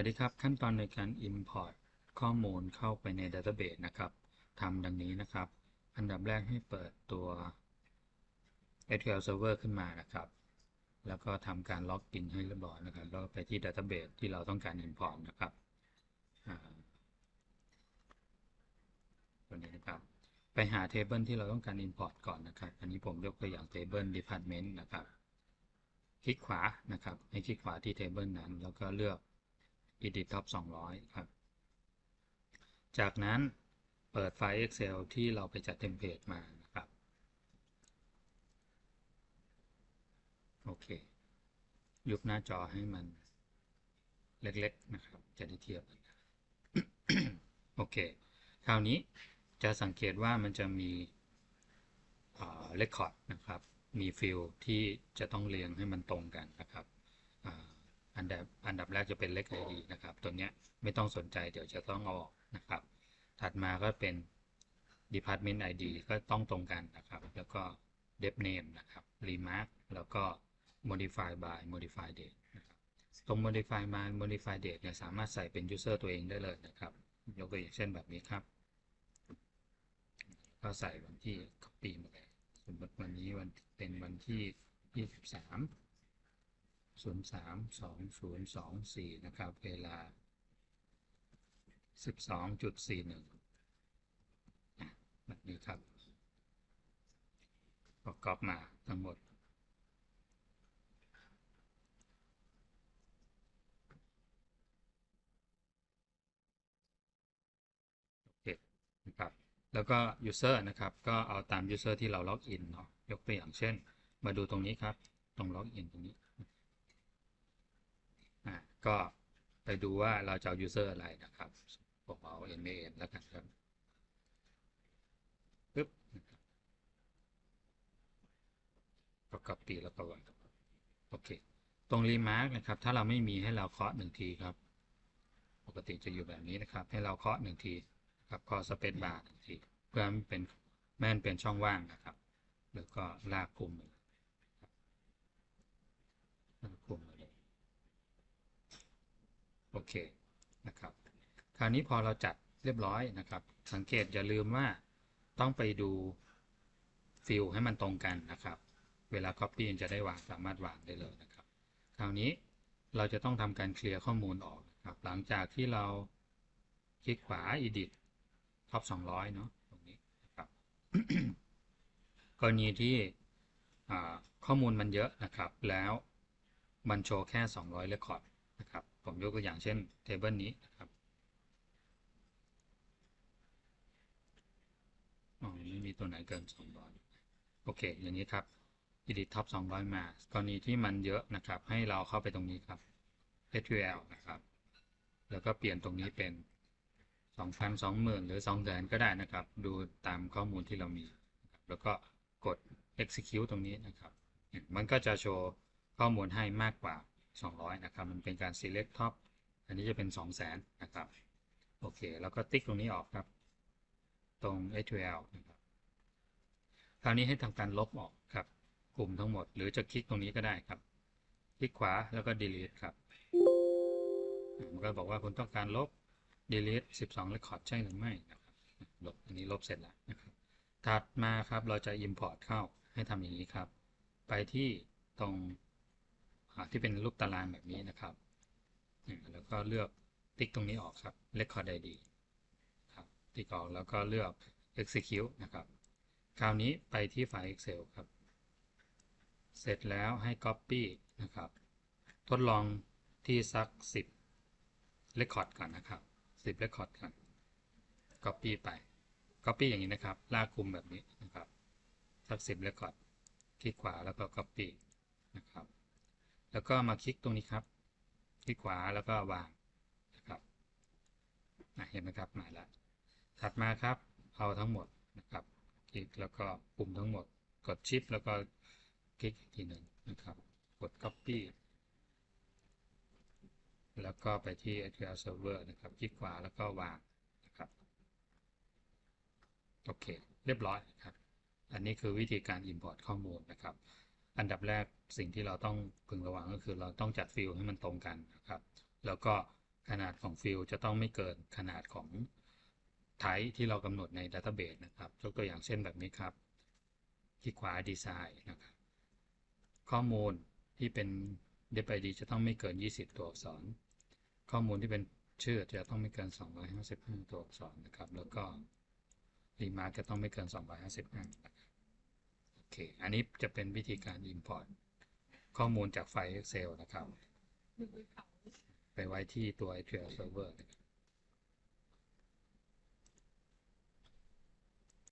วัสดีครับ ขั้นตอนในการ Import ข้อมูลเข้าไปใน Database นะครับทำดังนี้นะครับ อันดับแรกให้เปิดตัว SQL Server ขึ้นมานะครับ แล้วก็ทำการล็อกอินให้เรียบร้อยนะครับ แล้วไปที่ Database ที่เราต้องการ Import นะครับตัวนี้นะครับ ไปหา Table ที่เราต้องการ Import ก่อนนะครับ อันนี้ผมยกตัวอย่าง Table Department นะครับ คลิกขวานะครับ ให้คลิกขวาที่ Table นั้น แล้วก็เลือก edit top 200 ครับ จากนั้นเปิดไฟล์ Excel ที่เราไปจัดเทมเพลตมานะครับ โอเค ยุบหน้าจอให้มันเล็กๆนะครับ จะได้เทียบกันโอเค คราวนี้จะสังเกตว่ามันจะมีเรคคอร์ดนะครับ มีฟิลที่จะต้องเรียงให้มันตรงกันนะครับ อันดับอันดับแรกจะเป็นเลข ID นะครับ ตัวเนี้ยไม่ต้องสนใจเดี๋ยวจะต้องเอาออกนะครับ ถัดมาก็เป็น Department ID ก็ต้องตรงกันนะครับ แล้วก็ Dev Name นะครับ Remark แล้วก็ Modify by Modify Date นะครับตรง Modify by Modify Date เนี่ยสามารถใส่เป็น User ตัวเองได้เลยนะครับ ยกตัวอย่างเช่นแบบนี้ครับ ก็ใส่วันที่ copy มาเลยสมมติวันนี้วันเป็นวันที่ 23 032024 นะครับ เวลา 12.41แบบนี้ครับก็ก๊อปมาทั้งหมด โอเค นะครับ แล้วก็ user นะครับ ก็เอาตาม user ที่เราล็อกอินเนาะ ยกตัวอย่างเช่น มาดูตรงนี้ครับ ตรงล็อกอินตรงนี้ ก็ไปดูว่าเราจะเอา user อะไรนะครับผมเอา n a n แล้วกันครับปึ๊บก็ copy แล้วก็วางโอเค ตรง remark นะครับ ถ้าเราไม่มีให้เราเคาะหนึ่งทีครับ ปกติจะอยู่แบบนี้นะครับ ให้เราเคาะหนึ่งทีครับเคาะ space bar หนึ่งที เพื่อมันเป็นแม่นเป็นช่องว่างนะครับ แล้วก็ลากกลุ่มเลยลากกลุ่มเลยโอ เคนะครับ คราวนี้พอเราจัดเรียบร้อยนะครับ สังเกตอย่าลืมว่าต้องไปดูฟิลให้มันตรงกันนะครับ เวลา Copy จะได้วางสามารถวางได้เลยนะครับ คราวนี้เราจะต้องทำการเคลียร์ข้อมูลออกนะครับ หลังจากที่เราคลิกขวา Edit Top 200 เนาะตรงนี้นะครับกรณีที่ข้อมูลมันเยอะนะครับ แล้วมันโชว์แค่ 200 Record นะครับ ผมยกตัวอย่างเช่นเทเบิลนี้นะครับอ๋อไม่มีตัวไหนเกิน 200 โอเค อย่างนี้ครับ edit top 200 มา กรณีที่มันเยอะนะครับ ให้เราเข้าไปตรงนี้ครับ SQL นะครับ แล้วก็เปลี่ยนตรงนี้เป็น2,000 20,000 หรือ 200,000ก็ได้นะครับ ดูตามข้อมูลที่เรามี แล้วก็กด execute ตรงนี้นะครับ มันก็จะโชว์ข้อมูลให้มากกว่า 200 นะครับ มันเป็นการ select top อันนี้จะเป็น 200,000 นะครับ โอเค แล้วก็ติ๊กตรงนี้ออกครับ ตรง SQL นะครับ คราวนี้ให้ทำการลบออกครับ กลุ่มทั้งหมด หรือจะคลิกตรงนี้ก็ได้ครับ คลิกขวาแล้วก็ delete ครับ มันก็บอกว่าคุณต้องการลบ delete 12 record ใช่หรือไม่นะครับ ลบ อันนี้ลบเสร็จแล้วนะครับ ถัดมาครับ เราจะ import เข้า ให้ทำอย่างนี้ครับ ไปที่ตรง ที่เป็นรูปตารางแบบนี้นะครับ แล้วก็เลือกติ๊กตรงนี้ออกครับ Record ID ครับ ติ๊กออกแล้วก็เลือก Execute นะครับ คราวนี้ไปที่ไฟล์ Excel ครับ เสร็จแล้วให้ Copy นะครับ ทดลองที่สัก 10 Record ก่อนนะครับ 10 Record ก่อน Copy ไป Copy อย่างนี้นะครับ ลากคุมแบบนี้นะครับ สัก 10 Record คลิกขวาแล้วก็ Copy นะครับ แล้วก็มาคลิกตรงนี้ครับ คลิกขวาแล้วก็วางนะครับเห็นไหมครับมาแล้วถัดมาครับ เอาทั้งหมดนะครับ คลิกแล้วก็ปุ่มทั้งหมด กดชิปแล้วก็คลิกอีกทีหนึ่งนะครับ กด copy แล้วก็ไปที่ SQL Server นะครับ คลิกขวาแล้วก็วางนะครับ โอเค เรียบร้อยครับ อันนี้คือวิธีการ Import ข้อมูลนะครับ อันดับแรกสิ่งที่เราต้องพึงระวังก็คือเราต้องจัดฟิลให้มันตรงกันนะครับ แล้วก็ขนาดของฟิลจะต้องไม่เกินขนาดของไทป์ที่เรากำหนดในดัตเตอร์เบสนะครับยกตัวอย่างเช่นแบบนี้ครับ คลิกขวาดีไซน์นะครับ ข้อมูลที่เป็น d e p ID จะต้องไม่เกิน 20 ตัวอักษร ข้อมูลที่เป็นชื่อจะต้องไม่เกิน 255 ตัวอักษรนะครับ แล้วก็รีมาร์จะต้องไม่เกิน 255นะครับ เค อันนี้จะเป็นวิธีการ Import ข้อมูลจากไฟล์ Excel นะครับ ไปไว้ที่ตัว SQL Server นะครับ